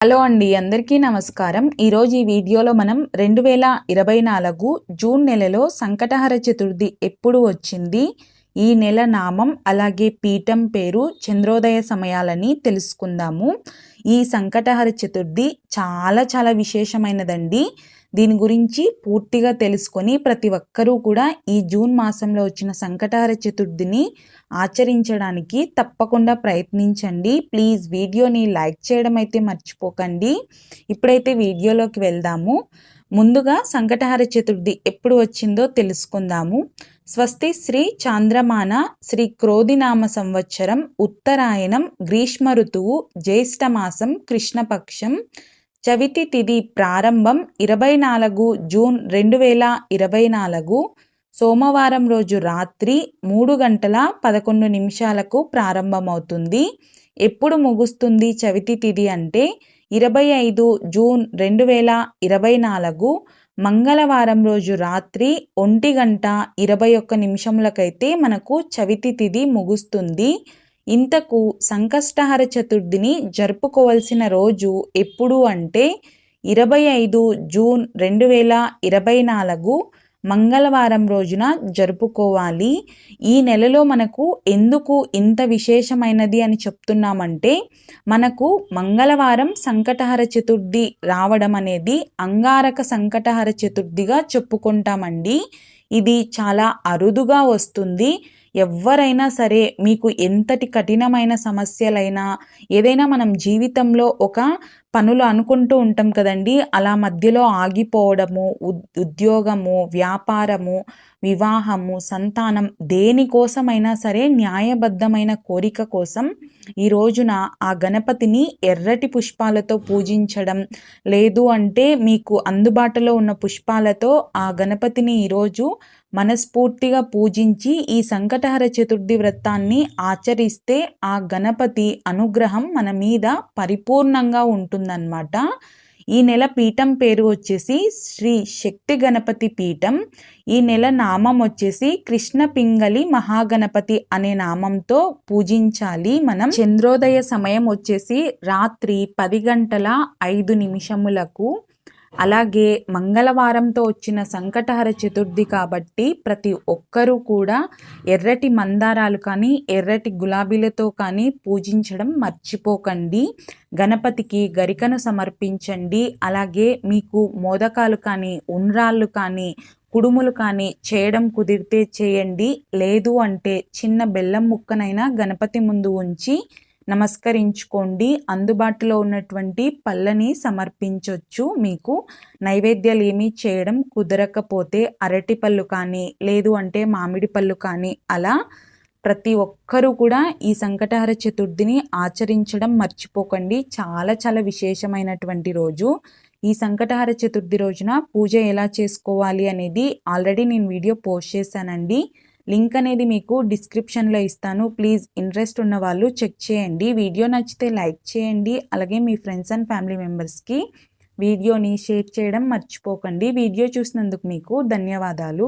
Hello అండి అందరికీ నమస్కారం. ఈరోజు ఈ వీడియోలో మనం రెండు వేల ఇరవై నాలుగు జూన్ నెలలో సంకటహర చతుర్థి ఎప్పుడు వచ్చింది? ఈ నెల నామం అలాగే పీఠం పేరు చంద్రోదయ సమయాలని తెలుసుకుందాము. ఈ సంకటహర చతుర్థి చాలా చాలా విశేషమైనదండి. దీని గురించి పూర్తిగా తెలుసుకొని ప్రతి ఒక్కరూ కూడా ఈ జూన్ మాసంలో వచ్చిన సంకటహర చతుర్థిని ఆచరించడానికి తప్పకుండా ప్రయత్నించండి. ప్లీజ్ వీడియోని లైక్ చేయడం అయితే మర్చిపోకండి. ఇప్పుడైతే వీడియోలోకి వెళ్దాము. ముందుగా సంకటహర చతుర్థి ఎప్పుడు వచ్చిందో తెలుసుకుందాము. స్వస్తి శ్రీ చాంద్రమాన శ్రీ క్రోధినామ సంవత్సరం ఉత్తరాయణం గ్రీష్మ ఋతువు జ్యేష్ఠమాసం కృష్ణపక్షం చవితి తిథి ప్రారంభం ఇరవై నాలుగు జూన్ రెండు వేల ఇరవై నాలుగు సోమవారం రోజు రాత్రి మూడు గంటల పదకొండు నిమిషాలకు ప్రారంభమవుతుంది. ఎప్పుడు ముగుస్తుంది చవితి తిథి అంటే ఇరవై ఐదు జూన్ రెండు వేల ఇరవై నాలుగు మంగళవారం రోజు రాత్రి ఒంటి గంట ఇరవై ఒక్క నిమిషములకైతే మనకు చవితి తిథి ముగుస్తుంది. ఇంతకు సంకష్టహర చతుర్థిని జరుపుకోవాల్సిన రోజు ఎప్పుడు అంటే ఇరవై ఐదు జూన్ రెండు వేల ఇరవై నాలుగు మంగళవారం రోజున జరుపుకోవాలి. ఈ నెలలో మనకు ఎందుకు ఇంత విశేషమైనది అని చెప్తున్నామంటే మనకు మంగళవారం సంకటహర చతుర్థి రావడం అనేది అంగారక సంకటహర చతుర్థిగా చెప్పుకుంటామండి. ఇది చాలా అరుదుగా వస్తుంది. ఎవరైనా సరే మీకు ఎంతటి కఠినమైన సమస్యలైనా ఏదైనా మనం జీవితంలో ఒక పనులు అనుకుంటూ ఉంటాం కదండి అలా మధ్యలో ఆగిపోవడము ఉద్యోగము వ్యాపారము వివాహము సంతానం దేనికోసమైనా సరే న్యాయబద్ధమైన కోరిక కోసం ఈ రోజున ఆ గణపతిని ఎర్రటి పుష్పాలతో పూజించడం లేదు అంటే మీకు అందుబాటులో ఉన్న పుష్పాలతో ఆ గణపతిని ఈరోజు మనస్ఫూర్తిగా పూజించి ఈ సంకటహర చతుర్థి వ్రతాన్ని ఆచరిస్తే ఆ గణపతి అనుగ్రహం మన మీద పరిపూర్ణంగా ఉంటుందన్నమాట. ఈ నెల పీఠం పేరు వచ్చేసి శ్రీ శక్తి గణపతి పీఠం. ఈ నెల నామం వచ్చేసి కృష్ణ పింగళి మహాగణపతి అనే నామంతో పూజించాలి మనం. చంద్రోదయ సమయం వచ్చేసి రాత్రి పది గంటల ఐదు నిమిషములకు అలాగే మంగళవారంతో వచ్చిన సంకటహర చతుర్థి కాబట్టి ప్రతి ఒక్కరూ కూడా ఎర్రటి మందారాలు కానీ ఎర్రటి గులాబీలతో కానీ పూజించడం మర్చిపోకండి. గణపతికి గరికను సమర్పించండి. అలాగే మీకు మోదకాలు కానీ ఉండ్రాళ్ళు కానీ కుడుములు కానీ చేయడం కుదిరితే చేయండి. లేదు అంటే చిన్న బెల్లం ముక్కనైనా గణపతి ముందు ఉంచి నమస్కరించుకోండి. అందుబాటులో ఉన్నటువంటి పళ్ళని సమర్పించవచ్చు మీకు నైవేద్యాలు ఏమీ చేయడం కుదరకపోతే అరటి పళ్ళు కానీ లేదు అంటే మామిడి పళ్ళు కానీ అలా ప్రతి ఒక్కరూ కూడా ఈ సంకటహర చతుర్థిని ఆచరించడం మర్చిపోకండి. చాలా చాలా విశేషమైనటువంటి రోజు. ఈ సంకటహర చతుర్థి రోజున పూజ ఎలా చేసుకోవాలి అనేది ఆల్రెడీ నేను వీడియో పోస్ట్ చేశానండి. లింక్ అనేది మీకు డిస్క్రిప్షన్లో ఇస్తాను. ప్లీజ్ ఇంట్రెస్ట్ ఉన్న వాళ్ళు చెక్ చేయండి. వీడియో నచ్చితే లైక్ చేయండి. అలాగే మీ ఫ్రెండ్స్ అండ్ ఫ్యామిలీ మెంబర్స్కి వీడియోని షేర్ చేయడం మర్చిపోకండి. వీడియో చూసినందుకు మీకు ధన్యవాదాలు.